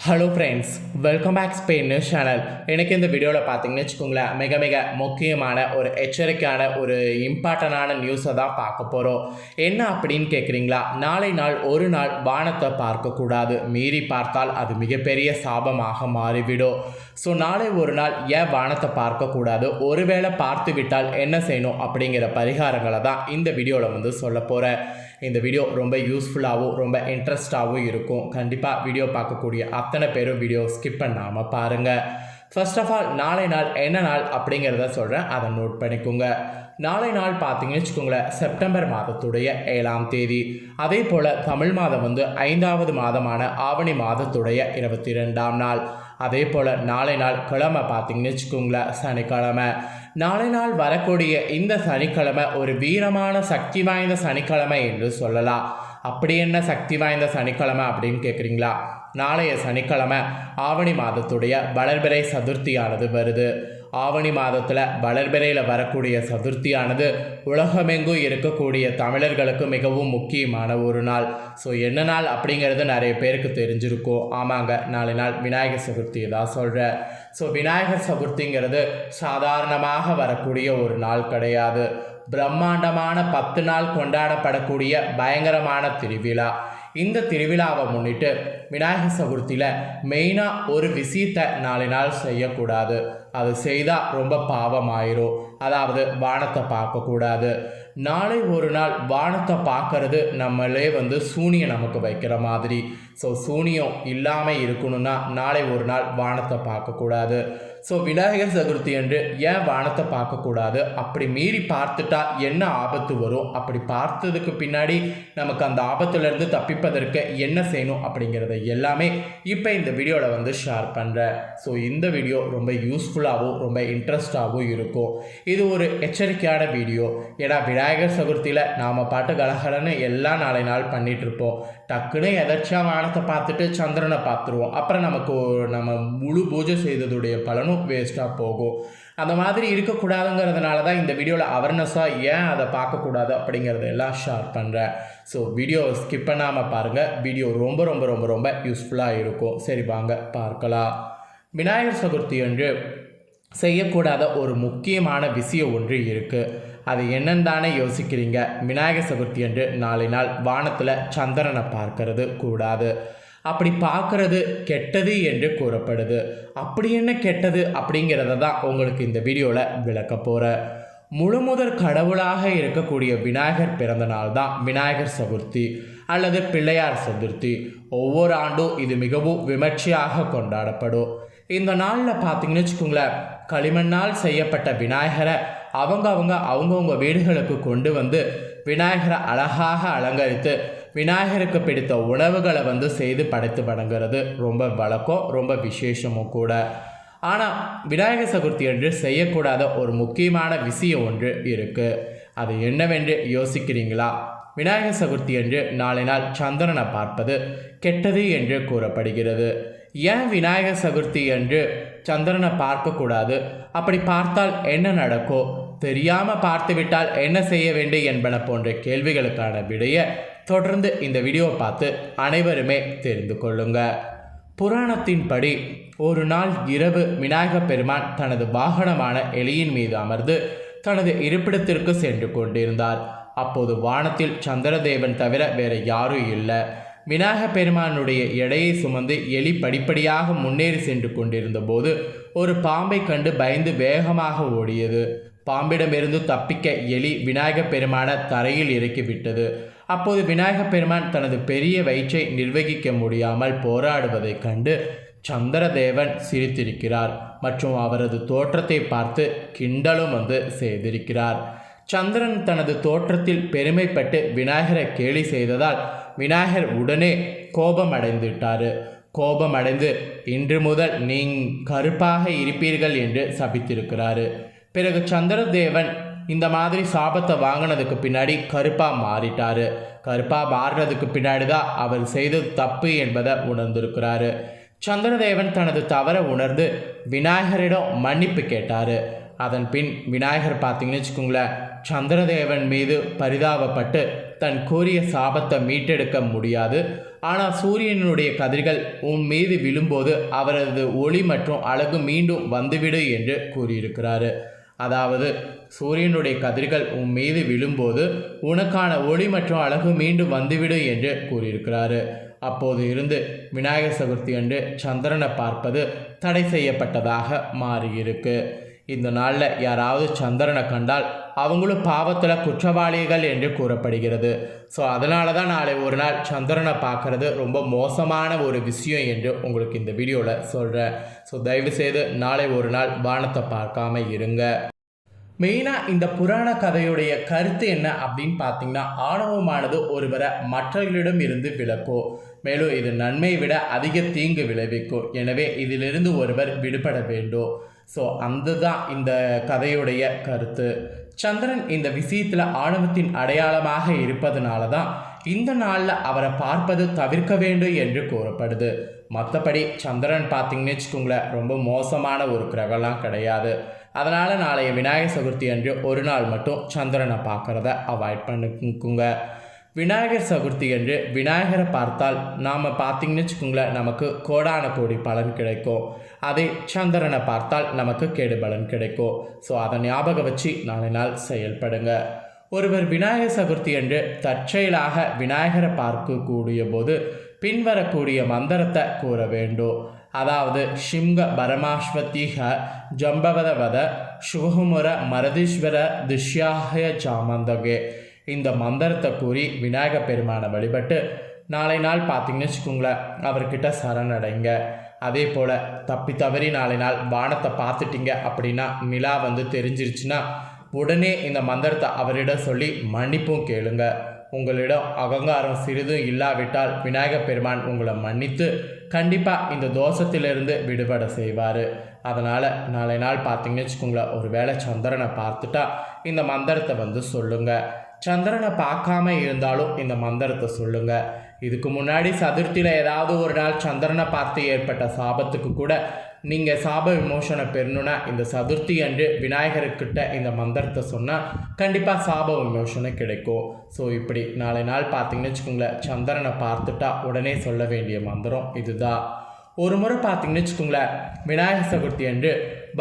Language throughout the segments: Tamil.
Hello friends welcome back Spain channel எனக்கு இந்த வீடியோவில் பார்த்தீங்கன்னு வச்சுக்கோங்களேன் மிக மிக முக்கியமான ஒரு எச்சரிக்கையான ஒரு இம்பார்ட்டண்டான நியூஸை தான் பார்க்க போகிறோம் என்ன அப்படின்னு கேட்குறீங்களா நாளை நாள் ஒரு நாள் வானத்தை பார்க்கக்கூடாது மீறி பார்த்தால் அது மிகப்பெரிய சாபமாக மாறிவிடும். ஸோ நாளை ஒரு நாள் ஏன் வானத்தை பார்க்கக்கூடாது ஒருவேளை பார்த்து விட்டால் என்ன செய்யணும் அப்படிங்கிற பரிகாரங்களை தான் இந்த வீடியோவில் வந்து சொல்ல போகிறேன் இந்த வீடியோ ரொம்ப யூஸ்ஃபுல்லாகவும் ரொம்ப இன்ட்ரெஸ்டாகவும் இருக்கும். கண்டிப்பாக வீடியோ பார்க்கக்கூடிய அத்தனை பேரும் வீடியோ ஸ்கிப் பண்ணாமல் பாருங்கள் ஃபர்ஸ்ட் ஆஃப் ஆல் நாளை நாள் என்ன நாள் அப்படிங்கிறத சொல்கிறேன் அதை நோட் பண்ணிக்கோங்க. நாளை நாள் பார்த்தீங்கன்னு வச்சுக்கோங்களேன் செப்டம்பர் மாதத்துடைய ஏழாம் தேதி. அதே போல் தமிழ் மாதம் வந்து ஐந்தாவது மாதமான ஆவணி மாதத்துடைய இருபத்தி ரெண்டாம் நாள். அதே போல் நாளை நாள் கிழமை பார்த்தீங்கன்னு வச்சுக்கோங்களேன் சனிக்கிழமை. நாளை நாள் வரக்கூடிய இந்த சனிக்கிழமை ஒரு வீரமான சக்தி வாய்ந்த சனிக்கிழமை என்று சொல்லலாம். அப்படி என்ன சக்தி வாய்ந்த சனிக்கிழமை அப்படின்னு கேட்குறீங்களா நாளைய சனிக்கிழமை ஆவணி மாதத்துடைய வளர்பிறை சதுர்த்தியானது வருது. ஆவணி மாதத்தில் வளர்பிறையில் வரக்கூடிய சதுர்த்தியானது உலகமெங்கும் இருக்கக்கூடிய தமிழர்களுக்கு மிகவும் முக்கியமான ஒரு நாள். ஸோ என்ன நாள் அப்படிங்கிறது நிறைய பேருக்கு தெரிஞ்சிருக்கும் ஆமாங்க நாளை நாள் விநாயகர் சதுர்த்தி தான் சொல்கிறேன் ஸோ விநாயகர் சதுர்த்திங்கிறது சாதாரணமாக வரக்கூடிய ஒரு நாள் கிடையாது. பிரம்மாண்டமான பத்து நாள் கொண்டாடப்படக்கூடிய பயங்கரமான திருவிழா. இந்த திருவிழாவை முன்னிட்டு விநாயகர் சதுர்த்தியில் மெயினாக ஒரு விஷயத்தை நாளை நாள் செய்யக்கூடாது. அது செய்தால் ரொம்ப பாவமாயிரும். அதாவது வானத்தை பார்க்கக்கூடாது. நாளை ஒரு நாள் வானத்தை பார்க்கறது நம்மளே வந்து சூனியம் நமக்கு வைக்கிற மாதிரி. ஸோ சூனியம் இல்லாமல் இருக்கணும்னா நாளை ஒரு நாள் வானத்தை பார்க்கக்கூடாது. ஸோ விநாயகர் சதுர்த்தி என்று ஏன் வானத்தை பார்க்கக்கூடாது? அப்படி மீறி பார்த்துட்டா என்ன ஆபத்து வரும்? அப்படி பார்த்ததுக்கு பின்னாடி நமக்கு அந்த ஆபத்துலேருந்து தப்பிப்பதற்கு என்ன செய்யணும் அப்படிங்கிறத எல்லாமே இப்போ இந்த வீடியோவில் வந்து ஷேர் பண்ணுறேன் ஸோ இந்த வீடியோ ரொம்ப யூஸ்ஃபுல்லாகவும் ரொம்ப இன்ட்ரெஸ்டாகவும் இருக்கும். இது ஒரு எச்சரிக்கையான வீடியோ. ஏன்னா விநாயகர் சதுர்த்தியில் நாம் பாட்டு கலகலன்னு எல்லா நாளை நாள் பண்ணிகிட்ருப்போம் இருப்போம். டக்குன்னு எதாச்சும் வானத்தை பார்த்துட்டு சந்திரனை பார்த்துருவோம் அப்புறம் நமக்கு நம்ம முழு பூஜை செய்ததுடைய பலனும் வேஸ்ட்டாக போகும். அந்த மாதிரி இருக்கக்கூடாதுங்கிறதுனால தான் இந்த வீடியோவில் அவேர்னஸாக ஏன் அதை பார்க்கக்கூடாது அப்படிங்கிறத எல்லாம் ஷேர் பண்ணுறேன் ஸோ வீடியோ ஸ்கிப் பண்ணாமல் பாருங்கள் வீடியோ ரொம்ப ரொம்ப ரொம்ப ரொம்ப யூஸ்ஃபுல்லாக இருக்கும். சரி வாங்க பார்க்கலாம். விநாயகர் சதுர்த்தி அன்று செய்யக்கூடாத ஒரு முக்கியமான விஷயம் ஒன்று இருக்குது அது என்னன்னு தானே யோசிக்கிறீங்க? விநாயகர் சதுர்த்தி அன்று நாளை நாள் வானத்தில் சந்திரனை பார்க்கறது கூடாது. அப்படி பார்க்கறது கெட்டது என்று கூறப்படுது. அப்படி என்ன கெட்டது அப்படிங்கிறத தான் உங்களுக்கு இந்த வீடியோவில் விளக்க போகிறேன் முழுமுதற் கடவுளாக இருக்கக்கூடிய விநாயகர் பிறந்த நாள் தான் விநாயகர் சதுர்த்தி அல்லது பிள்ளையார் சதுர்த்தி. ஒவ்வொரு ஆண்டும் இது மிகவும் விமர்சையாக கொண்டாடப்படும். இந்த நாளில் பார்த்தீங்கன்னு வச்சுக்கோங்களேன் களிமண்ணால் செய்யப்பட்ட விநாயகரை அவங்க அவங்க அவங்கவுங்க வீடுகளுக்கு கொண்டு வந்து விநாயகரை அழகாக அலங்கரித்து விநாயகருக்கு பிடித்த உணவுகளை வந்து செய்து படைத்து வணங்குறது ரொம்ப வழக்கம் ரொம்ப விசேஷமும் கூட. ஆனால் விநாயகர் சதுர்த்தி என்று செய்யக்கூடாத ஒரு முக்கியமான விஷயம் ஒன்று இருக்குது அது என்னவென்று யோசிக்கிறீங்களா? விநாயகர் சதுர்த்தி என்று நாளை நாள் சந்திரனை பார்ப்பது கெட்டது என்று கூறப்படுகிறது. ஏன் விநாயகர் சதுர்த்தி என்று சந்திரனை பார்க்கக்கூடாது? அப்படி பார்த்தால் என்ன நடக்கும்? தெரியாமல் பார்த்துவிட்டால் என்ன செய்ய வேண்டும் என்பன போன்ற கேள்விகளுக்கான விடையை தொடர்ந்து இந்த வீடியோவை பார்த்து அனைவருமே தெரிந்து கொள்ளுங்கள் புராணத்தின்படி ஒரு நாள் இரவு விநாயகப் பெருமான் தனது வாகனமான எலியின் மீது அமர்ந்து தனது இருப்பிடத்திற்கு சென்று கொண்டிருந்தார். அப்போது வானத்தில் சந்திரதேவன் தவிர வேற யாரும் இல்லை. விநாயகப் பெருமானுடைய எடையை சுமந்து எலி படிப்படியாக முன்னேறி சென்று கொண்டிருந்த போது ஒரு பாம்பை கண்டு பயந்து வேகமாக ஓடியது. பாம்பிடமிருந்து தப்பிக்க எலி விநாயகப் பெருமான தரையில் இறக்கிவிட்டது அப்போது விநாயகப் பெருமான் தனது பெரிய வயிற்றை நிர்வகிக்க முடியாமல் போராடுவதைக் கண்டு சந்திரதேவன் சிரித்திருக்கிறார். மற்றும் அவரது தோற்றத்தை பார்த்து கிண்டலும் வந்து செய்திருக்கிறார் சந்திரன் தனது தோற்றத்தில் பெருமைப்பட்டு விநாயகரை கேலி செய்ததால் விநாயகர் உடனே கோபம் அடைந்துவிட்டார் கோபம் அடைந்து இன்று முதல் நீ கருப்பாக இருப்பீர்கள் என்று சபித்திருக்கிறாரு. பிறகு சந்திரதேவன் இந்த மாதிரி சாபத்தை வாங்கினதுக்கு பின்னாடி கருப்பாக மாறிட்டாரு. கருப்பாக மாறினதுக்கு பின்னாடி தான் அவர் செய்தது தப்பு என்பதை உணர்ந்திருக்கிறாரு. சந்திரதேவன் தனது தவறை உணர்ந்து விநாயகரிடம் மன்னிப்பு கேட்டார். அதன் பின் விநாயகர் பார்த்தீங்கன்னு வச்சுக்கோங்களேன் சந்திரதேவன் மீது பரிதாபப்பட்டு தன் கூறிய சாபத்தை மீட்டெடுக்க முடியாது. ஆனால் சூரியனுடைய கதிர்கள் உன் மீது விழும்போது அவரது ஒளி மற்றும் அழகு மீண்டும் வந்துவிடு என்று கூறியிருக்கிறாரு. அதாவது சூரியனுடைய கதிர்கள் உன் மீது விழும்போது உனக்கான ஒளி மற்றும் அழகு மீண்டும் வந்துவிடும் என்று கூறியிருக்கிறாரு. அப்போது இருந்து விநாயகர் சதுர்த்தி அன்று சந்திரனை பார்ப்பது தடை செய்யப்பட்டதாக மாறியிருக்கு. இந்த நாளில் யாராவது சந்திரனை கண்டால் அவங்களும் பாவத்தில் குற்றவாளிகள் என்று கூறப்படுகிறது. ஸோ அதனால தான் நாளை ஒரு நாள் சந்திரனை பார்க்குறது ரொம்ப மோசமான ஒரு விஷயம் என்று உங்களுக்கு இந்த வீடியோவில் சொல்கிறேன் ஸோ தயவுசெய்து நாளை ஒரு நாள் வானத்தை பார்க்காம இருங்க. மெயினாக இந்த புராண கதையுடைய கருத்து என்ன அப்படின்னு பார்த்தீங்கன்னா ஆணவமானது ஒருவரை மற்றவர்களிடம் இருந்து விளக்கும் மேலும் இது நன்மை விட அதிக தீங்கு விளைவிக்கும். எனவே இதிலிருந்து ஒருவர் விடுபட வேண்டும். ஸோ அந்த தான் இந்த கதையுடைய கருத்து. சந்திரன் இந்த விஷயத்தில் ஆணவத்தின் அடையாளமாக இருப்பதனால தான் இந்த நாளில் அவரை பார்ப்பது தவிர்க்க வேண்டும் என்று கூறப்படுது. மற்றபடி சந்திரன் பார்த்தீங்கன்னு வச்சுக்கோங்களேன் ரொம்ப மோசமான ஒரு கிரகம்லாம் கிடையாது. அதனால் நாளைய விநாயகர் சதுர்த்தி அன்று ஒரு நாள் மட்டும் சந்திரனை பார்க்குறத அவாய்ட் பண்ணிக்குங்க. விநாயகர் சதுர்த்தி என்று விநாயகரை பார்த்தால் நாம் பார்த்தீங்கன்னு வச்சுக்கோங்களேன் நமக்கு கோடான கோடி பலன் கிடைக்கும். அதே சந்திரனை பார்த்தால் நமக்கு கேடு பலன் கிடைக்கும். ஸோ அதை ஞாபகம் வச்சு நாளை நாள் செயல்படுங்க. ஒருவர் விநாயகர் சதுர்த்தி என்று தற்செயலாக விநாயகரை பார்க்கக்கூடிய போது பின்வரக்கூடிய மந்திரத்தை கூற வேண்டும். அதாவது ஷிம்க பரமாஸ்வத்திக ஜம்பவதவத சுகமுர மரதீஸ்வர துஷ்யாய சாமந்தகே இந்த மந்திரத்தை கூறி விநாயக பெருமானை வழிபட்டு நாளை நாள் பார்த்தீங்கன்னு வச்சுக்கோங்களேன் அவர்கிட்ட சரணடைங்க. அதே போல் தப்பி தவறி நாளை நாள் வானத்தை பார்த்துட்டீங்க அப்படின்னா நிலா வந்து தெரிஞ்சிருச்சுன்னா உடனே இந்த மந்திரத்தை அவரிடம் சொல்லி மன்னிப்பும் கேளுங்க. உங்களிடம் அகங்காரம் சிறிதும் இல்லாவிட்டால் விநாயகப் பெருமான் உங்களை மன்னித்து கண்டிப்பாக இந்த தோஷத்திலிருந்து விடுபட செய்வார். அதனால் நாளை நாள் பார்த்தீங்கன்னு வச்சுக்கோங்களேன் ஒரு வேளை சந்திரனை பார்த்துட்டா இந்த மந்திரத்தை வந்து சொல்லுங்கள் சந்திரனை பார்க்காம இருந்தாலும் இந்த மந்திரத்தை சொல்லுங்கள் இதுக்கு முன்னாடி சதுர்த்தியில் ஏதாவது ஒரு நாள் சந்திரனை பார்த்து ஏற்பட்ட சாபத்துக்கு கூட நீங்கள் சாப விமோசனை பெறணுன்னா இந்த சதுர்த்தி அன்று விநாயகர்கிட்ட இந்த மந்திரத்தை சொன்னால் கண்டிப்பாக சாப விமோசனை கிடைக்கும். ஸோ இப்படி நாளை நாள் பார்த்தீங்கன்னு வச்சுக்கோங்களேன் சந்திரனை பார்த்துட்டா உடனே சொல்ல வேண்டிய மந்திரம் இதுதான். ஒரு முறை பார்த்தீங்கன்னு வச்சுக்கோங்களேன் விநாயகர் சதுர்த்தி அன்று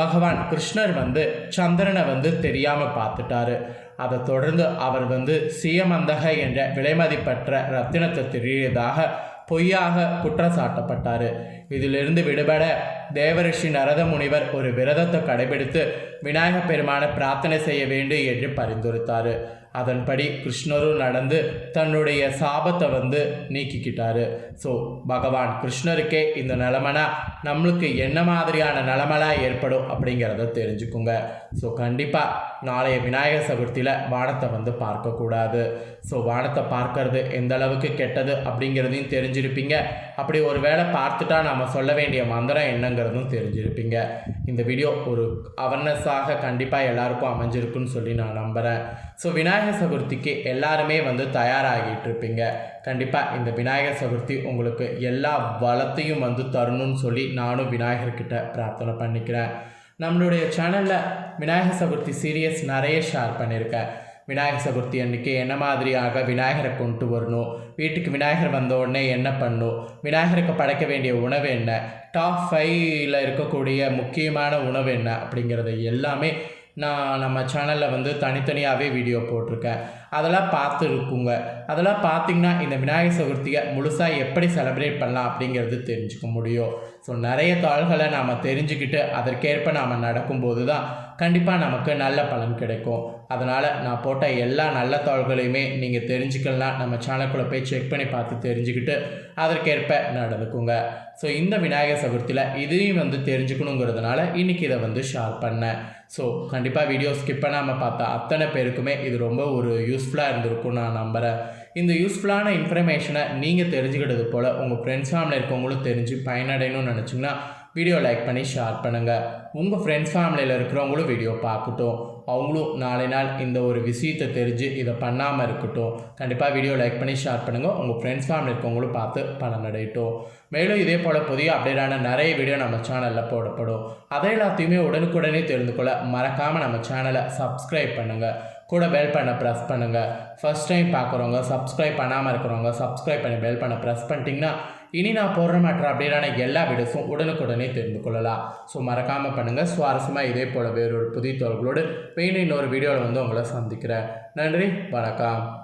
பகவான் கிருஷ்ணர் வந்து சந்திரனை வந்து தெரியாமல் பார்த்துட்டாரு. அதை தொடர்ந்து அவர் வந்து சீயமந்தக என்ற விலைமதிப்பற்ற ரத்தினத்தை திருடியதாக பொய்யாக குற்றம் சாட்டப்பட்டார் இதிலிருந்து விடுபட தேவரிஷி நரத முனிவர் ஒரு விரதத்தை கடைபிடித்து விநாயகப் பெருமானை பிரார்த்தனை செய்ய வேண்டும் என்று பரிந்துரைத்தார். அதன்படி கிருஷ்ணரும் நடந்து தன்னுடைய சாபத்தை வந்து நீக்கிக்கிட்டாரு. ஸோ பகவான் கிருஷ்ணருக்கே இந்த நிலமனா நம்மளுக்கு என்ன மாதிரியான நிலமெல்லாம் ஏற்படும் அப்படிங்கிறத தெரிஞ்சுக்குங்க. ஸோ கண்டிப்பாக நாளைய விநாயகர் சதுர்த்தியில் வானத்தை வந்து பார்க்கக்கூடாது. ஸோ வானத்தை பார்க்கறது எந்த அளவுக்கு கெட்டது அப்படிங்கிறதையும் தெரிஞ்சிருப்பீங்க. அப்படி ஒரு வேளை பார்த்துட்டா நம்ம சொல்ல வேண்டிய மந்திரம் என்னங்கிறதும் தெரிஞ்சிருப்பீங்க. இந்த வீடியோ ஒரு அவர்னஸாக கண்டிப்பாக எல்லாருக்கும் அமைஞ்சிருக்குன்னு சொல்லி நான் நம்புகிறேன் ஸோ விநாயகர் சதுர்த்திக்கு எல்லாருமே வந்து தயாராகிட்டு இருப்பீங்க. கண்டிப்பாக இந்த விநாயகர் சதுர்த்தி உங்களுக்கு எல்லா வளத்தையும் வந்து தரணும்னு சொல்லி நானும் விநாயகர்கிட்ட பிரார்த்தனை பண்ணிக்கிறேன். நம்மளுடைய சேனலில் விநாயகர் சதுர்த்தி சீரியஸ் நிறைய ஷேர் பண்ணியிருக்கேன். விநாயகர் சதுர்த்தி அன்றைக்கி என்ன மாதிரியாக விநாயகரை கொண்டு வரணும்? வீட்டுக்கு விநாயகர் வந்த உடனே என்ன பண்ணணும் விநாயகருக்கு படைக்க வேண்டிய உணவு என்ன? டாப் ஃபைவ்ல இருக்கக்கூடிய முக்கியமான உணவு என்ன? அப்படிங்கிறது எல்லாமே நான் நம்ம சேனலில் வந்து தனித்தனியாகவே வீடியோ போட்டிருக்கேன். அதெல்லாம் பார்த்து இருக்குங்க அதெல்லாம் பார்த்திங்கன்னா இந்த விநாயகர் சதுர்த்தியை முழுசாக எப்படி செலிப்ரேட் பண்ணலாம் அப்படிங்கிறது தெரிஞ்சுக்க முடியும். ஸோ நிறைய தாள்களை நாம் தெரிஞ்சுக்கிட்டு அதற்கேற்ப நாம் நடக்கும்போது தான் கண்டிப்பாக நமக்கு நல்ல பலன் கிடைக்கும். அதனால் நான் போட்ட எல்லா நல்ல தாள்களையுமே நீங்கள் தெரிஞ்சுக்கலாம் நம்ம சேனலுக்குள்ளே போய் செக் பண்ணி பார்த்து தெரிஞ்சுக்கிட்டு அதற்கேற்ப நடந்துக்குங்க. ஸோ இந்த விநாயகர் சதுர்த்தியில் இதையும் வந்து தெரிஞ்சுக்கணுங்கிறதுனால இன்றைக்கி இதை வந்து ஷேர் பண்ணேன். ஸோ கண்டிப்பாக வீடியோ ஸ்கிப் பண்ணாமல் பார்த்தா அத்தனை பேருக்குமே இது ரொம்ப ஒரு யூஸ்ஃபுல்லாக இருந்திருக்கும் நான் நம்புகிறேன் இந்த யூஸ்ஃபுல்லான இன்ஃபர்மேஷனை நீங்கள் தெரிஞ்சுக்கிட்டது போல் உங்கள் ஃப்ரெண்ட்ஸ் ஃபேமிலி இருக்கவங்களும் தெரிஞ்சு பயனடையணும்னு நினச்சிங்கன்னா வீடியோ லைக் பண்ணி ஷேர் பண்ணுங்கள் உங்கள் ஃப்ரெண்ட்ஸ் ஃபேமிலியில் இருக்கிறவங்களும் வீடியோ பார்க்கட்டும். அவங்களும் நாளை நாள் இந்த ஒரு விஷயத்தை தெரிஞ்சு இதை பண்ணாமல் இருக்கட்டும். கண்டிப்பாக வீடியோ லைக் பண்ணி ஷேர் பண்ணுங்கள் உங்கள் ஃப்ரெண்ட்ஸ் ஃபேமிலி இருக்கவங்களும் பார்த்து பலனடையட்டும் மேலும் இதே போல் புதிய அப்டேட்டான நிறைய வீடியோ நம்ம சேனலில் போடப்படும். அதை எல்லாத்தையுமே உடனுக்குடனே தெரிந்து கொள்ள மறக்காமல் நம்ம சேனலை சப்ஸ்கிரைப் பண்ணுங்கள் கூட பெல் பண்ண ப்ரெஸ் பண்ணுங்கள் ஃபஸ்ட் டைம் பார்க்குறவங்க சப்ஸ்கிரைப் பண்ணாமல் இருக்கிறவங்க சப்ஸ்கிரைப் பண்ணி பெல் பண்ண ப்ரெஸ் பண்ணிட்டீங்கன்னா இனி நான் போடுற மற்ற அப்படியான எல்லா வீடியோஸும் உடனுக்குடனே தெரிந்து கொள்ளலாம். ஸோ மறக்காமல் பண்ணுங்கள் சுவாரஸ்யமாக இதே போல் வேறொரு புதிய தோள்களோடு பெயின் இன்னொரு வீடியோவில் வந்து உங்களை சந்திக்கிறேன். நன்றி. வணக்கம்.